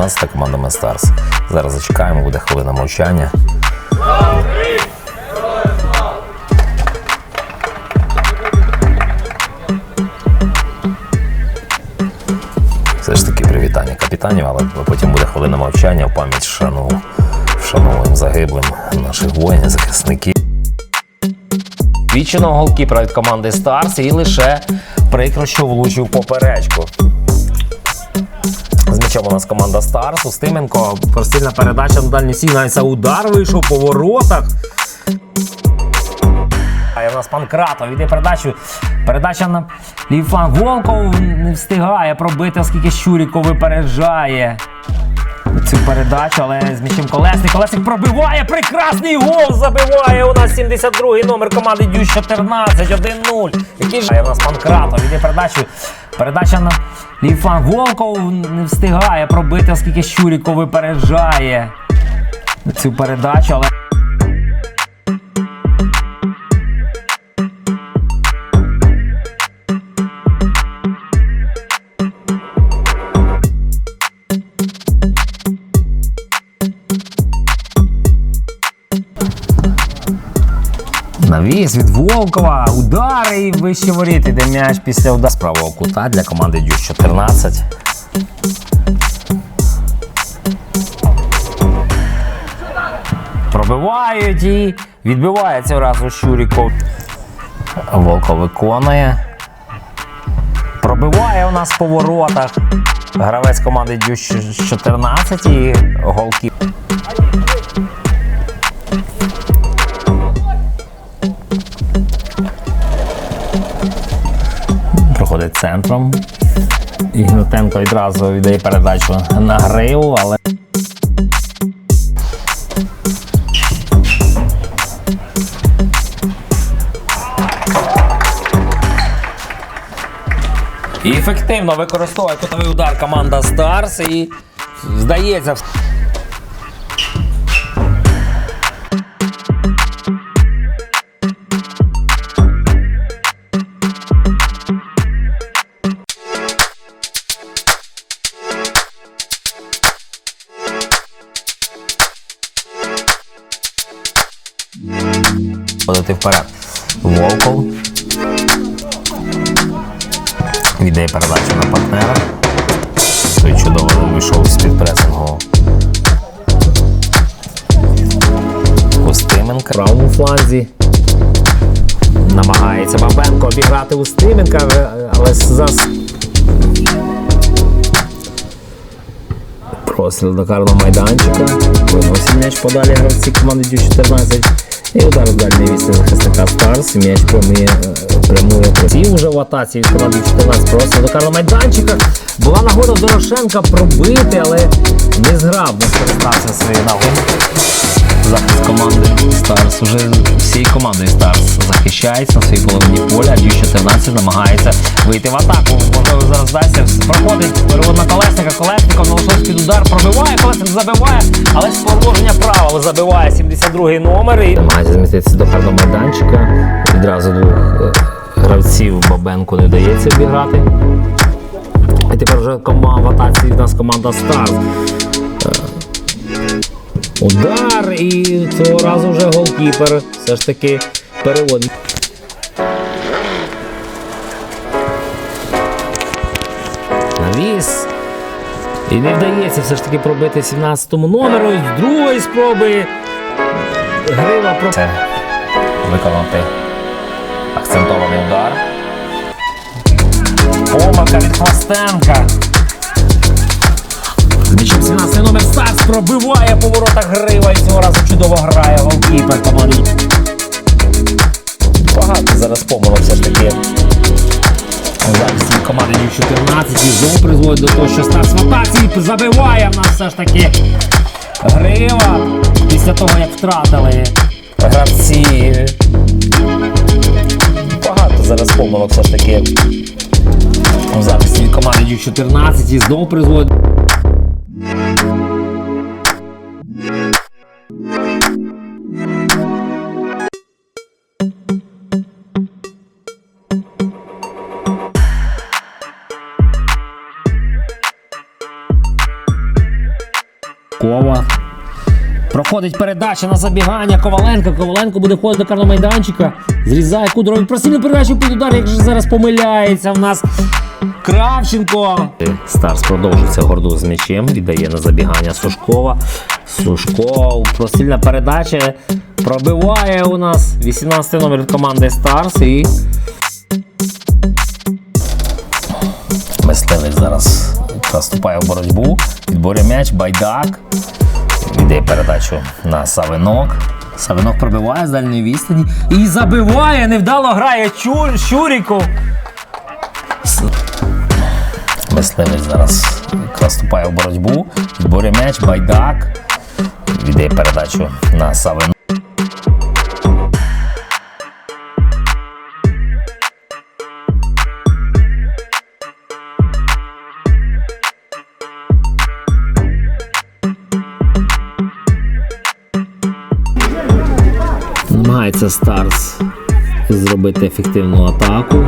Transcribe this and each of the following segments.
14 команда Старс. Зараз зачекаємо, буде хвилина мовчання. Все ж таки привітання капітанів, але потім буде хвилина мовчання в пам'ять шану, вшановуємо загиблим наших воїнів, захисників. Віченого голкіпера від команди Старс і лише прикро, що влучив поперечку. З у нас команда Старс. Устименко. Простильна передача на дальній сій. Навіть це удар вийшов по воротах. А у нас Панкратов іде передачу. Передача на ліфан. Волков не встигає пробити, оскільки щуріко випереджає цю передачу, але з м'ячем Колесник. Колесник пробиває. Прекрасний гол забиває. У нас 72-й номер команди Дю 14, 1-0. Який ж у нас Панкратов іде передачу. Передача на Ліфан. Волков не встигає пробити, оскільки Щуріков випереджає цю передачу, але. Навіс від Волкова, удар і вище воріт. Іде м'яч після удару з правого кута для команди Дюш 14. Пробивають і відбивається одразу Щуріков. Волков виконує. Пробиває у нас по воротах. Гравець команди Дюш 14 і голки. Центром. Ігнатенко відразу віддає передачу на гриву, але. І ефективно використовує кутовий удар команда Старс і здається. Ходити вперед. Волков. Віддає передачу на партнера. Той чудово вийшов з-під пресингу. Устименка. Правому фланзі. Намагається Бабенко обіграти Устименка, але за Простріл до карного майданчика. Виносить м'яч подалі гравці команди Дю 14. І удар з дальньої відстані захисника Старс. М'яч прямує, е, прямує І вже в атаці від команди 14. Просто до Карла майданчика. Була нагода Дорошенка пробити, але незграбно скористався своєю ногою. Захист команди Старс. Уже всією командою Старс захищається на своїй половині поля. Дю 14 намагається вийти в атаку. Можливо, зараз вдасться. Проходить перевод на колесника. Колесников налишився під удар. Пробиває, колесник забиває, але з положення правил забиває 72-й номер. І... Намагається зміститися до карного майданчика. Відразу двох е, гравців Бабенку не вдається обіграти. І тепер вже команда в атаці в нас команда Старс. Удар і цього разу вже голкіпер все ж таки переводить. Навіс. І не вдається все ж таки пробити 17-му номеру. З другої спроби грива про це виконати акцентований удар. Помилка від Хвостенка. З м'ячем 17 номер Стас пробиває по воротах грива і цього разу чудово грає голкіпер команди. Багато зараз помилок все ж таки. Зараз команди Дів 14 і знову призводить до того, що Стас в атаці забиває в нас все ж таки грива після того, як втратили гравці. Багато зараз помилок все ж таки. Від команди Дів 14 і знову призводить. Сушкова. Проходить передача на забігання Коваленко. Коваленко буде входити до карного майданчика. Зрізає кудровий. Просильну передачу під удар, як же зараз помиляється в нас. Кравченко. Старс продовжується горду з м'ячем. Віддає на забігання Сушкова. Сушков. Просильна передача. Пробиває у нас 18 номер команди Старс. І вступає в боротьбу. Відборює м'яч. Байдак. Віддає передачу на Савинок. Савинок пробиває з дальньої відстані і забиває, невдало грає Чу... Щуріков. Мисливець зараз вступає в боротьбу. Відборює м'яч. Байдак. Віддає передачу на Савинок. Намагається Старс зробити ефективну атаку.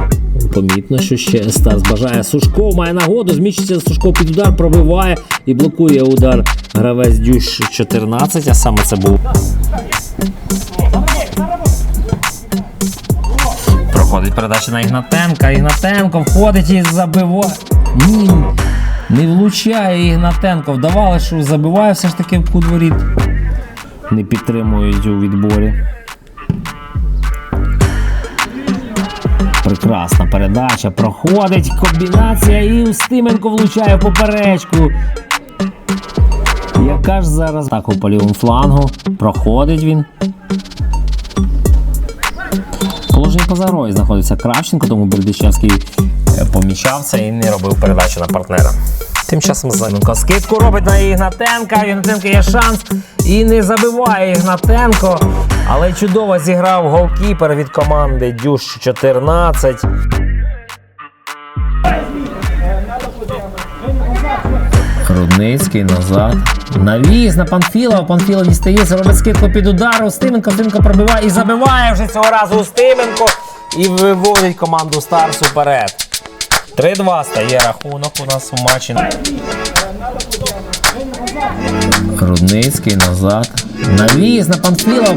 Помітно, що ще Старс бажає Сушков, має нагоду, зміщиться Сушков під удар, пробиває і блокує удар гравець Дюш 14, а саме це був. Проходить передача на Ігнатенка. Ігнатенко входить і забиває. Ні, не влучає Ігнатенко. Вдавали, що забиває все ж таки в кут воріт. Не підтримують у відборі. Прекрасна передача. Проходить комбінація і Устименко влучає поперечку. Яка ж зараз так у лівому флангу. Проходить він. Положення поза грою знаходиться Кравченко, тому Бердичевський е, помічав це і не робив передачу на партнера. Тим часом Зеленко скидку робить на Ігнатенка. Ігнатенка є шанс і не забиває Ігнатенко. Але чудово зіграв голкіпер від команди Дюш 14. Рудницький назад. Навіз на Панфілова. Панфілов дістається, робить скидку під удар. Устименко. Устименко пробиває і забиває вже цього разу Устименко. І виводить команду Старсу вперед. 3-2 стає рахунок у нас у матчі. Рудницький назад. Навіз на Панфілова.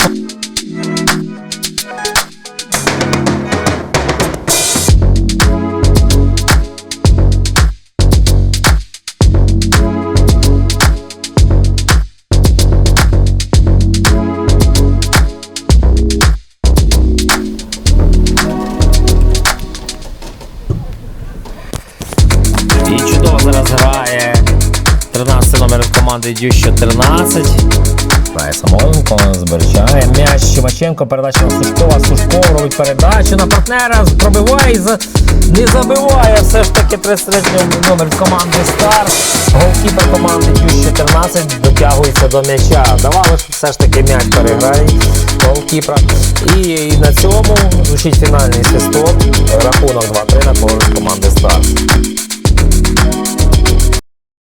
І чудово зараз грає 13 номер від команди Дюш 14. Грає Самойленко, зберігає м'яч Чимаченко, передача на Сушкова. Сушков робить передачу на партнера, пробиває і за... не забиває все ж таки 33 номер від команди Стар. Голкіпер команди Дюш 14 дотягується до м'яча. Давали все ж таки м'яч переграє голкіпера. І, і на цьому звучить фінальний свисток. Рахунок 2-3 на користь команди Стар.